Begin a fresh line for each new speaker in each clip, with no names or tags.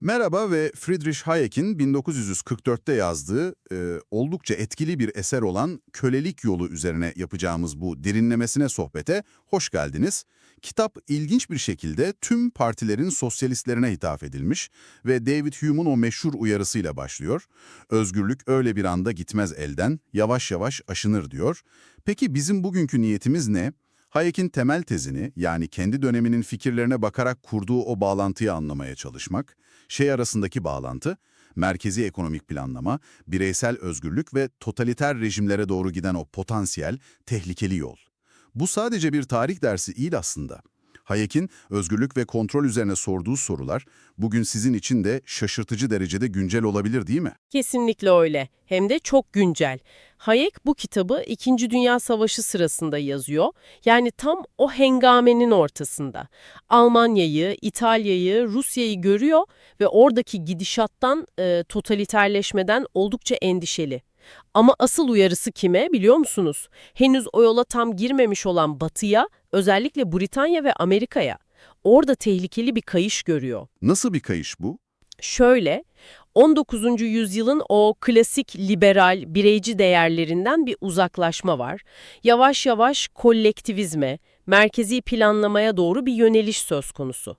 Merhaba ve Friedrich Hayek'in 1944'te yazdığı e, oldukça etkili bir eser olan Kölelik Yolu üzerine yapacağımız bu derinlemesine sohbete hoş geldiniz. Kitap ilginç bir şekilde tüm partilerin sosyalistlerine hitap edilmiş ve David Hume'un o meşhur uyarısıyla başlıyor. Özgürlük öyle bir anda gitmez elden, yavaş yavaş aşınır diyor. Peki bizim bugünkü niyetimiz ne? Hayek'in temel tezini yani kendi döneminin fikirlerine bakarak kurduğu o bağlantıyı anlamaya çalışmak, şey arasındaki bağlantı, merkezi ekonomik planlama, bireysel özgürlük ve totaliter rejimlere doğru giden o potansiyel, tehlikeli yol. Bu sadece bir tarih dersi değil aslında. Hayek'in özgürlük ve kontrol üzerine sorduğu sorular bugün sizin için de şaşırtıcı derecede güncel olabilir değil mi?
Kesinlikle öyle. Hem de çok güncel. Hayek bu kitabı İkinci Dünya Savaşı sırasında yazıyor. Yani tam o hengamenin ortasında. Almanya'yı, İtalya'yı, Rusya'yı görüyor ve oradaki gidişattan, e, totaliterleşmeden oldukça endişeli. Ama asıl uyarısı kime biliyor musunuz? Henüz o yola tam girmemiş olan Batı'ya, özellikle Britanya ve Amerika'ya. Orada tehlikeli bir kayış görüyor.
Nasıl bir kayış bu?
Şöyle, 19. yüzyılın o klasik liberal, bireyci değerlerinden bir uzaklaşma var. Yavaş yavaş kolektivizme, merkezi planlamaya doğru bir yöneliş söz konusu.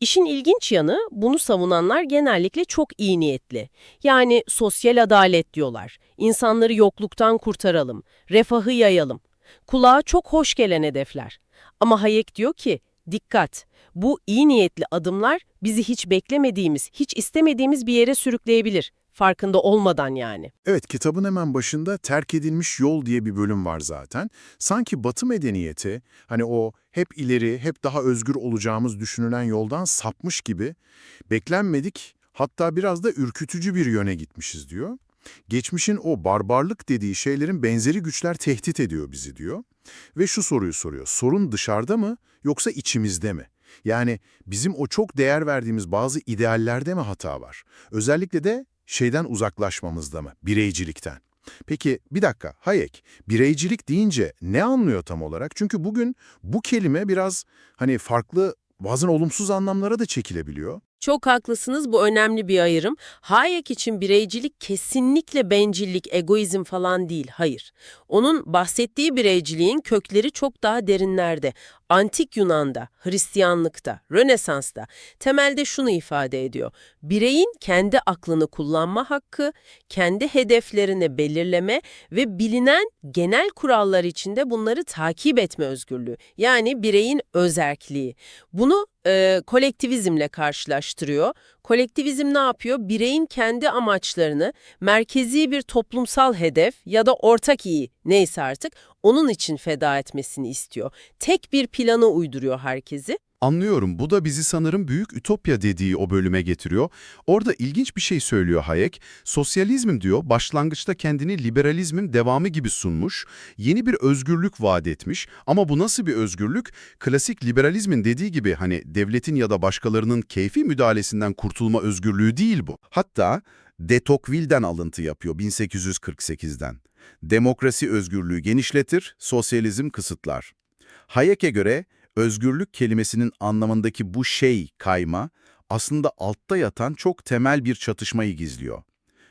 İşin ilginç yanı bunu savunanlar genellikle çok iyi niyetli. Yani sosyal adalet diyorlar. İnsanları yokluktan kurtaralım, refahı yayalım. Kulağa çok hoş gelen hedefler. Ama Hayek diyor ki, dikkat, bu iyi niyetli adımlar bizi hiç beklemediğimiz, hiç istemediğimiz bir yere sürükleyebilir. Farkında olmadan yani.
Evet, kitabın hemen başında terk edilmiş yol diye bir bölüm var zaten. Sanki Batı medeniyeti, hani o hep ileri, hep daha özgür olacağımız düşünülen yoldan sapmış gibi, beklenmedik, hatta biraz da ürkütücü bir yöne gitmişiz diyor. Geçmişin o barbarlık dediği şeylerin benzeri güçler tehdit ediyor bizi diyor. Ve şu soruyu soruyor, sorun dışarıda mı yoksa içimizde mi? Yani bizim o çok değer verdiğimiz bazı ideallerde mi hata var? Özellikle de şeyden uzaklaşmamızda mı? Bireycilikten. Peki bir dakika Hayek, bireycilik deyince ne anlıyor tam olarak? Çünkü bugün bu kelime biraz hani farklı bazen olumsuz anlamlara da çekilebiliyor.
Çok haklısınız bu önemli bir ayrım. Hayek için bireycilik kesinlikle bencillik, egoizm falan değil, hayır. Onun bahsettiği bireyciliğin kökleri çok daha derinlerde. Antik Yunan'da, Hristiyanlıkta, Rönesans'ta temelde şunu ifade ediyor. Bireyin kendi aklını kullanma hakkı, kendi hedeflerini belirleme ve bilinen genel kurallar içinde bunları takip etme özgürlüğü. Yani bireyin özerkliği. Bunu e, kolektivizmle karşılaştırıyor. Kolektivizm ne yapıyor? Bireyin kendi amaçlarını merkezi bir toplumsal hedef ya da ortak iyi neyse artık onun için feda etmesini istiyor. Tek bir planı uyduruyor herkesi.
Anlıyorum. Bu da bizi sanırım büyük ütopya dediği o bölüme getiriyor. Orada ilginç bir şey söylüyor Hayek. Sosyalizm diyor, başlangıçta kendini liberalizmin devamı gibi sunmuş, yeni bir özgürlük vaat etmiş. Ama bu nasıl bir özgürlük? Klasik liberalizmin dediği gibi hani devletin ya da başkalarının keyfi müdahalesinden kurtulma özgürlüğü değil bu. Hatta de Tocqueville'den alıntı yapıyor 1848'den. Demokrasi özgürlüğü genişletir, sosyalizm kısıtlar. Hayek'e göre özgürlük kelimesinin anlamındaki bu şey kayma aslında altta yatan çok temel bir çatışmayı gizliyor.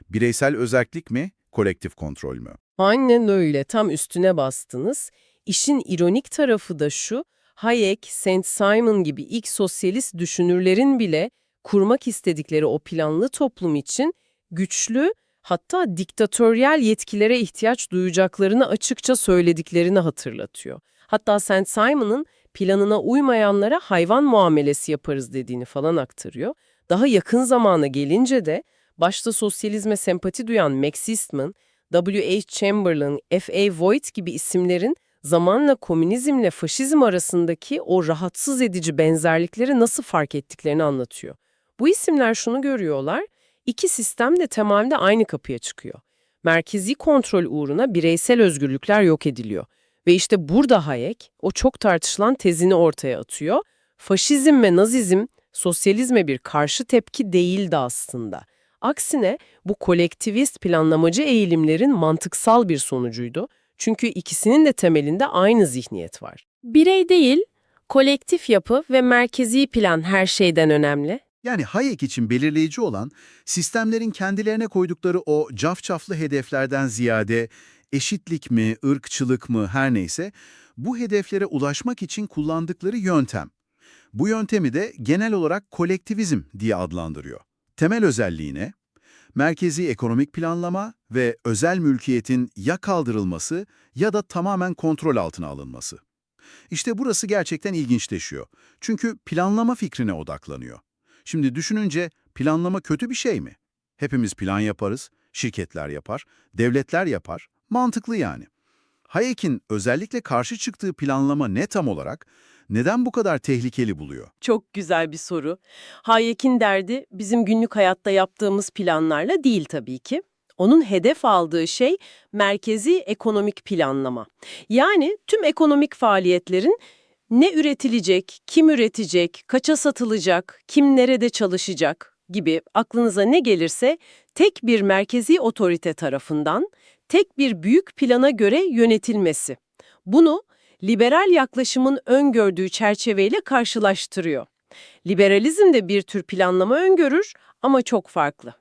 Bireysel özerklik mi, kolektif kontrol mü?
Aynen öyle. Tam üstüne bastınız. İşin ironik tarafı da şu, Hayek, Saint Simon gibi ilk sosyalist düşünürlerin bile kurmak istedikleri o planlı toplum için güçlü, hatta diktatöryel yetkilere ihtiyaç duyacaklarını açıkça söylediklerini hatırlatıyor. Hatta Saint Simon'ın planına uymayanlara hayvan muamelesi yaparız dediğini falan aktarıyor. Daha yakın zamana gelince de başta sosyalizme sempati duyan Max Eastman, W.H. Chamberlain, F.A. Voigt gibi isimlerin zamanla komünizmle faşizm arasındaki o rahatsız edici benzerlikleri nasıl fark ettiklerini anlatıyor. Bu isimler şunu görüyorlar, iki sistem de temelde aynı kapıya çıkıyor. Merkezi kontrol uğruna bireysel özgürlükler yok ediliyor. Ve işte burada Hayek o çok tartışılan tezini ortaya atıyor. Faşizm ve Nazizm sosyalizme bir karşı tepki değildi aslında. Aksine bu kolektivist planlamacı eğilimlerin mantıksal bir sonucuydu. Çünkü ikisinin de temelinde aynı zihniyet var. Birey değil, kolektif yapı ve merkezi plan her şeyden önemli.
Yani Hayek için belirleyici olan sistemlerin kendilerine koydukları o cafcaflı hedeflerden ziyade eşitlik mi, ırkçılık mı her neyse bu hedeflere ulaşmak için kullandıkları yöntem. Bu yöntemi de genel olarak kolektivizm diye adlandırıyor. Temel özelliğine merkezi ekonomik planlama ve özel mülkiyetin ya kaldırılması ya da tamamen kontrol altına alınması. İşte burası gerçekten ilginçleşiyor. Çünkü planlama fikrine odaklanıyor. Şimdi düşününce planlama kötü bir şey mi? Hepimiz plan yaparız, şirketler yapar, devletler yapar. Mantıklı yani. Hayek'in özellikle karşı çıktığı planlama ne tam olarak? Neden bu kadar tehlikeli buluyor?
Çok güzel bir soru. Hayek'in derdi bizim günlük hayatta yaptığımız planlarla değil tabii ki. Onun hedef aldığı şey merkezi ekonomik planlama. Yani tüm ekonomik faaliyetlerin ne üretilecek, kim üretecek, kaça satılacak, kim nerede çalışacak gibi aklınıza ne gelirse tek bir merkezi otorite tarafından tek bir büyük plana göre yönetilmesi. Bunu liberal yaklaşımın öngördüğü çerçeveyle karşılaştırıyor. Liberalizm de bir tür planlama öngörür ama çok farklı.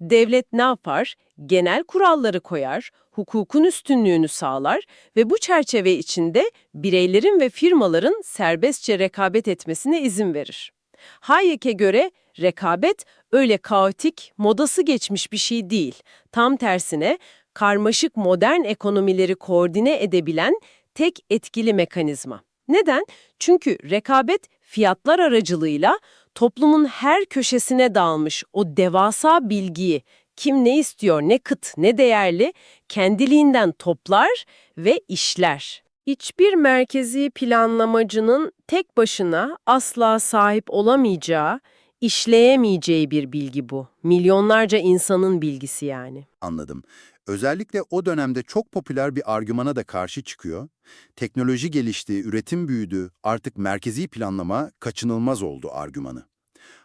Devlet ne yapar? Genel kuralları koyar, hukukun üstünlüğünü sağlar ve bu çerçeve içinde bireylerin ve firmaların serbestçe rekabet etmesine izin verir. Hayek'e göre rekabet öyle kaotik, modası geçmiş bir şey değil. Tam tersine karmaşık modern ekonomileri koordine edebilen tek etkili mekanizma. Neden? Çünkü rekabet fiyatlar aracılığıyla toplumun her köşesine dağılmış o devasa bilgiyi kim ne istiyor, ne kıt, ne değerli kendiliğinden toplar ve işler. Hiçbir merkezi planlamacının tek başına asla sahip olamayacağı, işleyemeyeceği bir bilgi bu. Milyonlarca insanın bilgisi yani.
Anladım. Özellikle o dönemde çok popüler bir argümana da karşı çıkıyor. Teknoloji gelişti, üretim büyüdü, artık merkezi planlama kaçınılmaz oldu argümanı.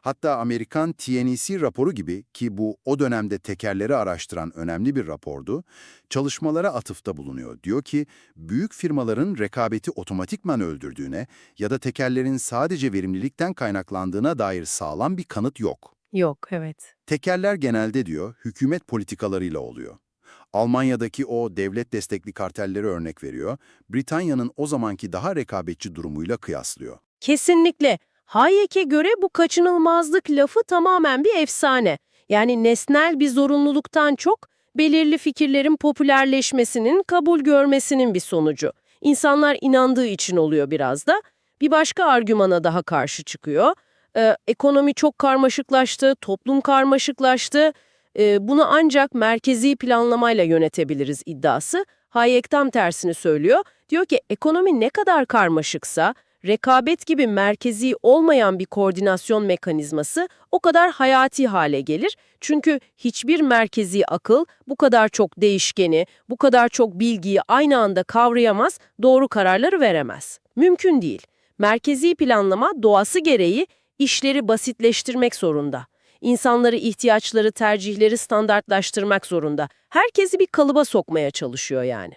Hatta Amerikan TNEC raporu gibi ki bu o dönemde tekerleri araştıran önemli bir rapordu, çalışmalara atıfta bulunuyor. Diyor ki büyük firmaların rekabeti otomatikman öldürdüğüne ya da tekerlerin sadece verimlilikten kaynaklandığına dair sağlam bir kanıt yok.
Yok, evet.
Tekerler genelde diyor hükümet politikalarıyla oluyor. Almanya'daki o devlet destekli kartelleri örnek veriyor, Britanya'nın o zamanki daha rekabetçi durumuyla kıyaslıyor.
Kesinlikle. Hayek'e göre bu kaçınılmazlık lafı tamamen bir efsane. Yani nesnel bir zorunluluktan çok belirli fikirlerin popülerleşmesinin, kabul görmesinin bir sonucu. İnsanlar inandığı için oluyor biraz da. Bir başka argümana daha karşı çıkıyor. Ee, ekonomi çok karmaşıklaştı, toplum karmaşıklaştı. Ee, bunu ancak merkezi planlamayla yönetebiliriz iddiası. Hayek tam tersini söylüyor. Diyor ki ekonomi ne kadar karmaşıksa, rekabet gibi merkezi olmayan bir koordinasyon mekanizması o kadar hayati hale gelir. Çünkü hiçbir merkezi akıl bu kadar çok değişkeni, bu kadar çok bilgiyi aynı anda kavrayamaz, doğru kararları veremez. Mümkün değil. Merkezi planlama doğası gereği işleri basitleştirmek zorunda. İnsanları ihtiyaçları, tercihleri standartlaştırmak zorunda. Herkesi bir kalıba sokmaya çalışıyor yani.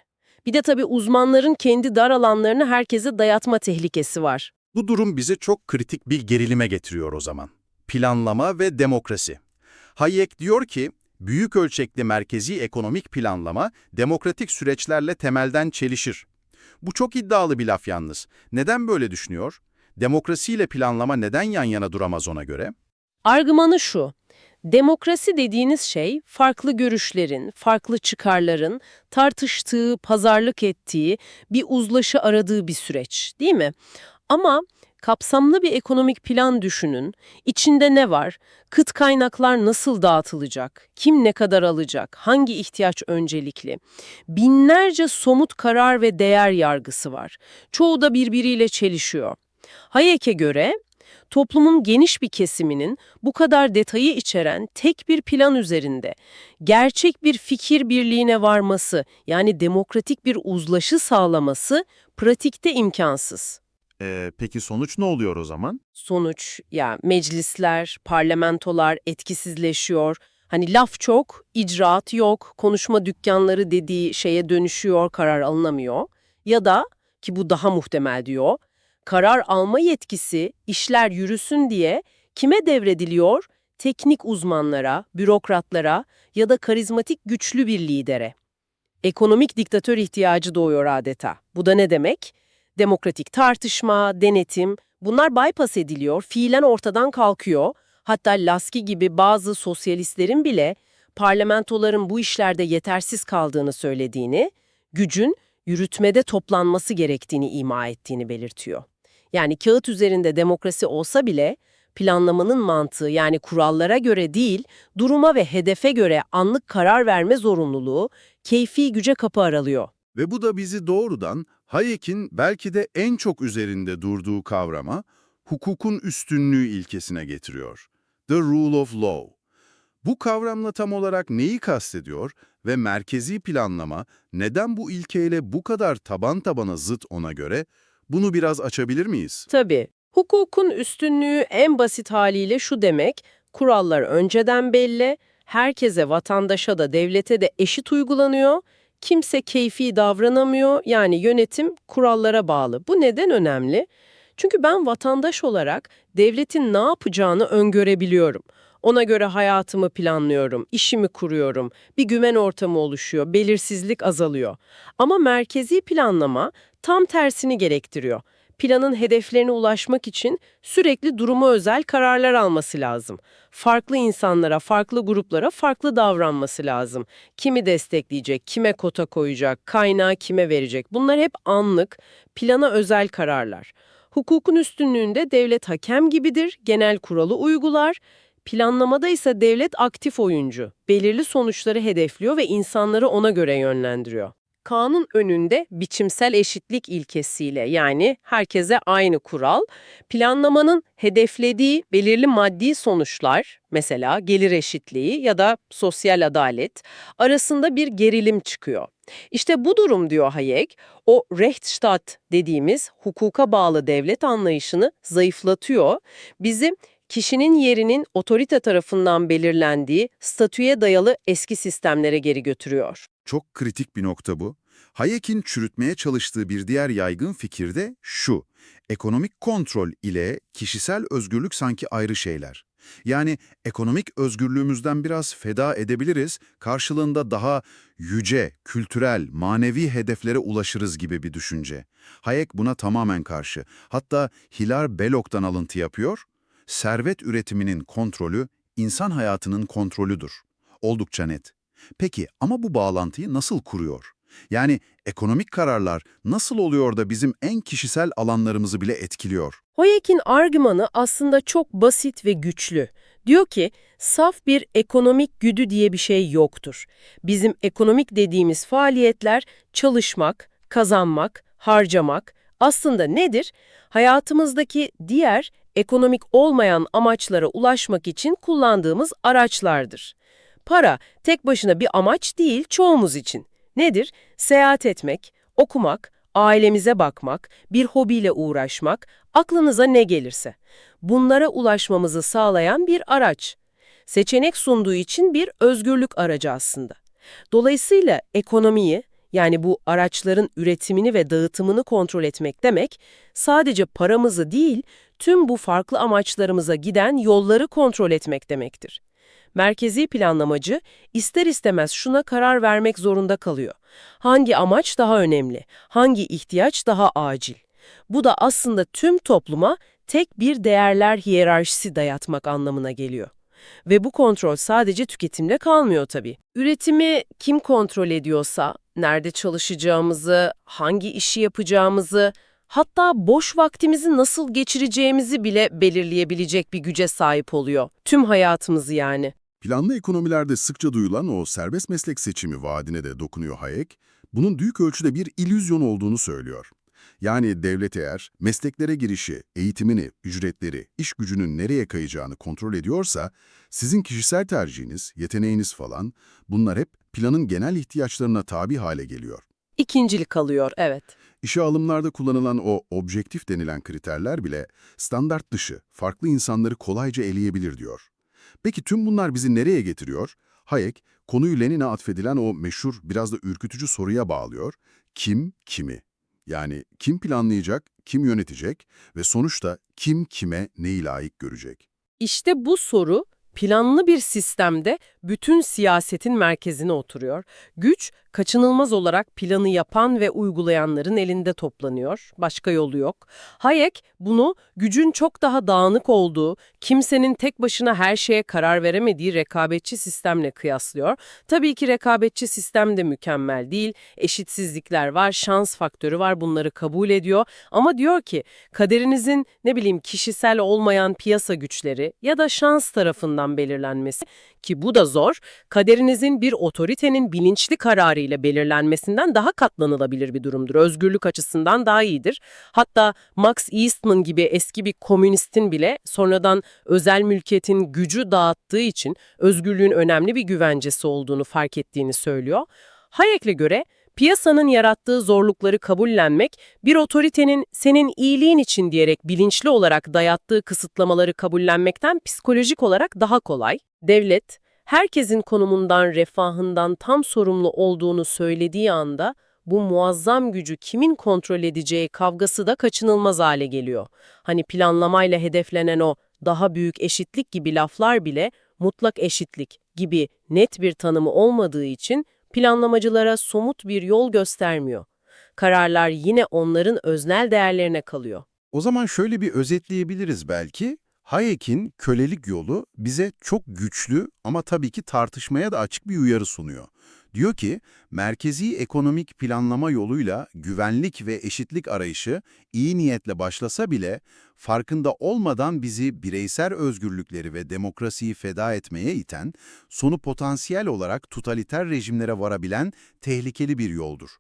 Bir de tabii uzmanların kendi dar alanlarını herkese dayatma tehlikesi var.
Bu durum bize çok kritik bir gerilime getiriyor o zaman. Planlama ve demokrasi. Hayek diyor ki, büyük ölçekli merkezi ekonomik planlama demokratik süreçlerle temelden çelişir. Bu çok iddialı bir laf yalnız. Neden böyle düşünüyor? Demokrasiyle planlama neden yan yana duramaz ona göre?
Argümanı şu, demokrasi dediğiniz şey farklı görüşlerin, farklı çıkarların tartıştığı, pazarlık ettiği, bir uzlaşı aradığı bir süreç değil mi? Ama kapsamlı bir ekonomik plan düşünün, içinde ne var, kıt kaynaklar nasıl dağıtılacak, kim ne kadar alacak, hangi ihtiyaç öncelikli, binlerce somut karar ve değer yargısı var. Çoğu da birbiriyle çelişiyor. Hayek'e göre toplumun geniş bir kesiminin bu kadar detayı içeren tek bir plan üzerinde gerçek bir fikir birliğine varması yani demokratik bir uzlaşı sağlaması pratikte imkansız.
Ee, peki sonuç ne oluyor o zaman?
Sonuç ya meclisler, parlamentolar etkisizleşiyor. Hani laf çok, icraat yok, konuşma dükkanları dediği şeye dönüşüyor, karar alınamıyor. Ya da ki bu daha muhtemel diyor, karar alma yetkisi işler yürüsün diye Kime devrediliyor? Teknik uzmanlara, bürokratlara ya da karizmatik güçlü bir lidere. Ekonomik diktatör ihtiyacı doğuyor adeta. Bu da ne demek? Demokratik tartışma, denetim, bunlar bypass ediliyor, fiilen ortadan kalkıyor. Hatta Laski gibi bazı sosyalistlerin bile parlamentoların bu işlerde yetersiz kaldığını söylediğini, gücün yürütmede toplanması gerektiğini ima ettiğini belirtiyor. Yani kağıt üzerinde demokrasi olsa bile planlamanın mantığı yani kurallara göre değil, duruma ve hedefe göre anlık karar verme zorunluluğu keyfi güce kapı aralıyor.
Ve bu da bizi doğrudan Hayek'in belki de en çok üzerinde durduğu kavrama, hukukun üstünlüğü ilkesine getiriyor. The rule of law. Bu kavramla tam olarak neyi kastediyor ve merkezi planlama neden bu ilkeyle bu kadar taban tabana zıt ona göre? Bunu biraz açabilir miyiz?
Tabii. Hukukun üstünlüğü en basit haliyle şu demek, kurallar önceden belli, herkese, vatandaşa da devlete de eşit uygulanıyor, kimse keyfi davranamıyor, yani yönetim kurallara bağlı. Bu neden önemli? Çünkü ben vatandaş olarak devletin ne yapacağını öngörebiliyorum. Ona göre hayatımı planlıyorum, işimi kuruyorum, bir güven ortamı oluşuyor, belirsizlik azalıyor. Ama merkezi planlama tam tersini gerektiriyor planın hedeflerine ulaşmak için sürekli duruma özel kararlar alması lazım. Farklı insanlara, farklı gruplara farklı davranması lazım. Kimi destekleyecek, kime kota koyacak, kaynağı kime verecek. Bunlar hep anlık, plana özel kararlar. Hukukun üstünlüğünde devlet hakem gibidir, genel kuralı uygular. Planlamada ise devlet aktif oyuncu, belirli sonuçları hedefliyor ve insanları ona göre yönlendiriyor. Kanun önünde biçimsel eşitlik ilkesiyle yani herkese aynı kural, planlamanın hedeflediği belirli maddi sonuçlar, mesela gelir eşitliği ya da sosyal adalet arasında bir gerilim çıkıyor. İşte bu durum diyor Hayek, o Rechtsstaat dediğimiz hukuka bağlı devlet anlayışını zayıflatıyor, bizi kişinin yerinin otorite tarafından belirlendiği statüye dayalı eski sistemlere geri götürüyor.
Çok kritik bir nokta bu. Hayek'in çürütmeye çalıştığı bir diğer yaygın fikir de şu. Ekonomik kontrol ile kişisel özgürlük sanki ayrı şeyler. Yani ekonomik özgürlüğümüzden biraz feda edebiliriz, karşılığında daha yüce, kültürel, manevi hedeflere ulaşırız gibi bir düşünce. Hayek buna tamamen karşı. Hatta Hilar Belok'tan alıntı yapıyor. Servet üretiminin kontrolü, insan hayatının kontrolüdür. Oldukça net. Peki ama bu bağlantıyı nasıl kuruyor? Yani ekonomik kararlar nasıl oluyor da bizim en kişisel alanlarımızı bile etkiliyor?
Hayek'in argümanı aslında çok basit ve güçlü. Diyor ki, saf bir ekonomik güdü diye bir şey yoktur. Bizim ekonomik dediğimiz faaliyetler çalışmak, kazanmak, harcamak aslında nedir? Hayatımızdaki diğer ekonomik olmayan amaçlara ulaşmak için kullandığımız araçlardır. Para tek başına bir amaç değil çoğumuz için. Nedir? Seyahat etmek, okumak, ailemize bakmak, bir hobiyle uğraşmak, aklınıza ne gelirse. Bunlara ulaşmamızı sağlayan bir araç. Seçenek sunduğu için bir özgürlük aracı aslında. Dolayısıyla ekonomiyi, yani bu araçların üretimini ve dağıtımını kontrol etmek demek, sadece paramızı değil, tüm bu farklı amaçlarımıza giden yolları kontrol etmek demektir. Merkezi planlamacı ister istemez şuna karar vermek zorunda kalıyor. Hangi amaç daha önemli, hangi ihtiyaç daha acil? Bu da aslında tüm topluma tek bir değerler hiyerarşisi dayatmak anlamına geliyor. Ve bu kontrol sadece tüketimle kalmıyor tabii. Üretimi kim kontrol ediyorsa, nerede çalışacağımızı, hangi işi yapacağımızı, hatta boş vaktimizi nasıl geçireceğimizi bile belirleyebilecek bir güce sahip oluyor. Tüm hayatımızı yani.
Planlı ekonomilerde sıkça duyulan o serbest meslek seçimi vaadine de dokunuyor Hayek, bunun büyük ölçüde bir illüzyon olduğunu söylüyor. Yani devlet eğer mesleklere girişi, eğitimini, ücretleri, iş gücünün nereye kayacağını kontrol ediyorsa, sizin kişisel tercihiniz, yeteneğiniz falan, bunlar hep planın genel ihtiyaçlarına tabi hale geliyor.
İkincilik kalıyor, evet.
İşe alımlarda kullanılan o objektif denilen kriterler bile standart dışı, farklı insanları kolayca eleyebilir diyor. Peki tüm bunlar bizi nereye getiriyor? Hayek, konuyu Lenin'e atfedilen o meşhur, biraz da ürkütücü soruya bağlıyor. Kim kimi? Yani kim planlayacak, kim yönetecek ve sonuçta kim kime neyi layık görecek?
İşte bu soru planlı bir sistemde bütün siyasetin merkezine oturuyor. Güç kaçınılmaz olarak planı yapan ve uygulayanların elinde toplanıyor. Başka yolu yok. Hayek bunu gücün çok daha dağınık olduğu, kimsenin tek başına her şeye karar veremediği rekabetçi sistemle kıyaslıyor. Tabii ki rekabetçi sistem de mükemmel değil. Eşitsizlikler var, şans faktörü var bunları kabul ediyor. Ama diyor ki kaderinizin ne bileyim kişisel olmayan piyasa güçleri ya da şans tarafından belirlenmesi ki bu da zor, kaderinizin bir otoritenin bilinçli kararıyla belirlenmesinden daha katlanılabilir bir durumdur. Özgürlük açısından daha iyidir. Hatta Max Eastman gibi eski bir komünistin bile sonradan özel mülkiyetin gücü dağıttığı için özgürlüğün önemli bir güvencesi olduğunu fark ettiğini söylüyor. Hayek'le göre piyasanın yarattığı zorlukları kabullenmek, bir otoritenin senin iyiliğin için diyerek bilinçli olarak dayattığı kısıtlamaları kabullenmekten psikolojik olarak daha kolay. Devlet, herkesin konumundan, refahından tam sorumlu olduğunu söylediği anda bu muazzam gücü kimin kontrol edeceği kavgası da kaçınılmaz hale geliyor. Hani planlamayla hedeflenen o daha büyük eşitlik gibi laflar bile mutlak eşitlik gibi net bir tanımı olmadığı için planlamacılara somut bir yol göstermiyor. Kararlar yine onların öznel değerlerine kalıyor.
O zaman şöyle bir özetleyebiliriz belki. Hayek'in kölelik yolu bize çok güçlü ama tabii ki tartışmaya da açık bir uyarı sunuyor. Diyor ki, merkezi ekonomik planlama yoluyla güvenlik ve eşitlik arayışı iyi niyetle başlasa bile farkında olmadan bizi bireysel özgürlükleri ve demokrasiyi feda etmeye iten, sonu potansiyel olarak totaliter rejimlere varabilen tehlikeli bir yoldur.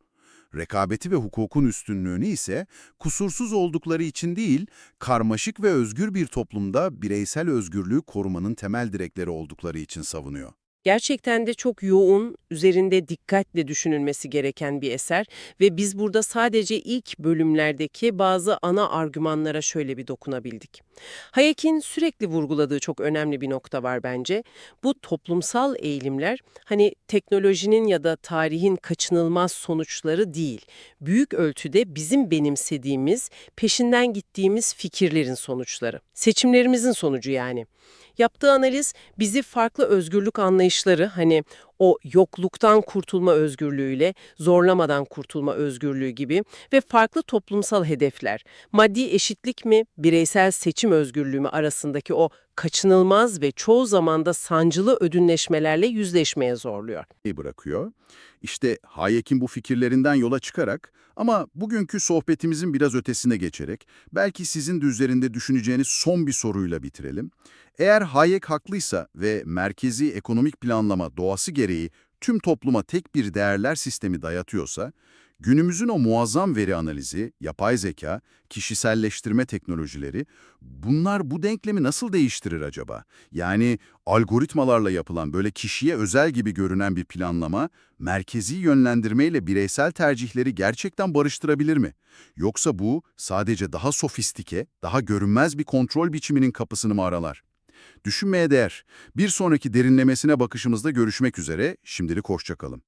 Rekabeti ve hukukun üstünlüğünü ise kusursuz oldukları için değil, karmaşık ve özgür bir toplumda bireysel özgürlüğü korumanın temel direkleri oldukları için savunuyor.
Gerçekten de çok yoğun, üzerinde dikkatle düşünülmesi gereken bir eser ve biz burada sadece ilk bölümlerdeki bazı ana argümanlara şöyle bir dokunabildik. Hayek'in sürekli vurguladığı çok önemli bir nokta var bence. Bu toplumsal eğilimler hani teknolojinin ya da tarihin kaçınılmaz sonuçları değil. Büyük ölçüde bizim benimsediğimiz, peşinden gittiğimiz fikirlerin sonuçları. Seçimlerimizin sonucu yani. Yaptığı analiz bizi farklı özgürlük anlayışları hani o yokluktan kurtulma özgürlüğüyle zorlamadan kurtulma özgürlüğü gibi ve farklı toplumsal hedefler, maddi eşitlik mi, bireysel seçim özgürlüğü mü arasındaki o kaçınılmaz ve çoğu zamanda sancılı ödünleşmelerle yüzleşmeye zorluyor.
bırakıyor. İşte Hayek'in bu fikirlerinden yola çıkarak ama bugünkü sohbetimizin biraz ötesine geçerek belki sizin de üzerinde düşüneceğiniz son bir soruyla bitirelim. Eğer Hayek haklıysa ve merkezi ekonomik planlama doğası gereği tüm topluma tek bir değerler sistemi dayatıyorsa, günümüzün o muazzam veri analizi, yapay zeka, kişiselleştirme teknolojileri, bunlar bu denklemi nasıl değiştirir acaba? Yani algoritmalarla yapılan böyle kişiye özel gibi görünen bir planlama, merkezi yönlendirmeyle bireysel tercihleri gerçekten barıştırabilir mi? Yoksa bu sadece daha sofistike, daha görünmez bir kontrol biçiminin kapısını mı aralar? Düşünmeye değer. Bir sonraki derinlemesine bakışımızda görüşmek üzere, şimdilik hoşçakalın.